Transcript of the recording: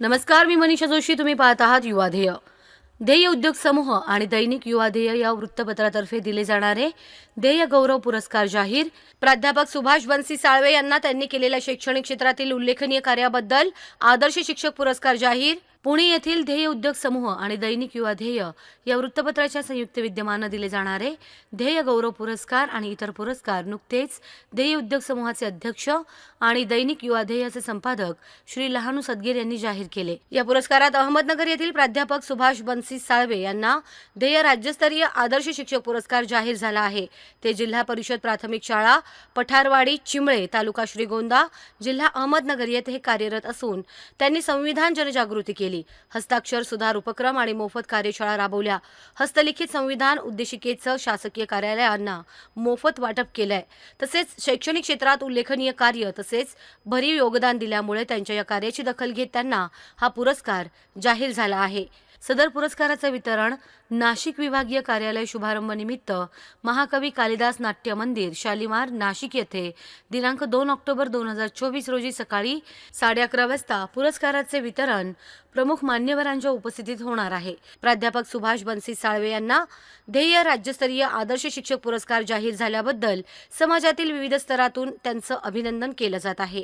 नमस्कार मी मनीषा जोशी. तुम्ही पाहत आहात युवा ध्येय ध्येय उद्योग समूह आणि दैनिक युवा ध्येय या वृत्तपत्रातर्फे दिले जाणारे ध्येय गौरव पुरस्कार जाहीर. प्राध्यापक सुभाष बनसी साळवे यांना त्यांनी केलेल्या शैक्षणिक क्षेत्रातील उल्लेखनीय कार्याबद्दल आदर्श शिक्षक पुरस्कार जाहीर. पुणे येथील ध्येय उद्योग समूह आणि दैनिक युवा ध्येय या वृत्तपत्राच्या संयुक्त विद्यमानं दिले जाणारे ध्येय गौरव पुरस्कार आणि इतर पुरस्कार नुकतेच ध्येय उद्योग समूहाचे अध्यक्ष आणि दैनिक युवा ध्येयाचे संपादक श्री लहानू सदगीर यांनी जाहीर केले. या पुरस्कारात अहमदनगर येथील प्राध्यापक सुभाष बनसी साळवे यांना ध्येय राज्यस्तरीय आदर्श शिक्षक पुरस्कार जाहीर झाला आहे. ते जिल्हा परिषद प्राथमिक शाळा पठारवाडी चिंबळे तालुका श्रीगोंदा जिल्हा अहमदनगर येथे कार्यरत असून त्यांनी संविधान जनजागृती केली. केली. हस्ताक्षर सुधार उपक्रम आणि मोफत कार्यशाळा राबवल्या. हस्तलिखित संविधान उद्देशिकेचं शासकीय कार्यालयांना मोफत वाटप केलंय. तसेच शैक्षणिक क्षेत्रात उल्लेखनीय कार्य तसेच भरीव योगदान दिल्यामुळे त्यांच्या या कार्याची दखल घेत त्यांना हा पुरस्कार जाहीर झाला आहे. सदर पुरस्काराचं वितरण नाशिक विभागीय कार्यालय शुभारंभनिमित्त महाकवी कालिदास नाट्य मंदिर शालिमार नाशिक येथे दिनांक दोन ऑक्टोबर दोन हजार चोवीस रोजी सकाळी साडे अकरा वाजता पुरस्काराचे वितरण प्रमुख मान्यवरांच्या उपस्थितीत होणार आहे. प्राध्यापक सुभाष बनसी साळवे यांना ध्येय राज्यस्तरीय आदर्श शिक्षक पुरस्कार जाहीर झाल्याबद्दल समाजातील विविध स्तरातून त्यांचं अभिनंदन केलं जात आहे.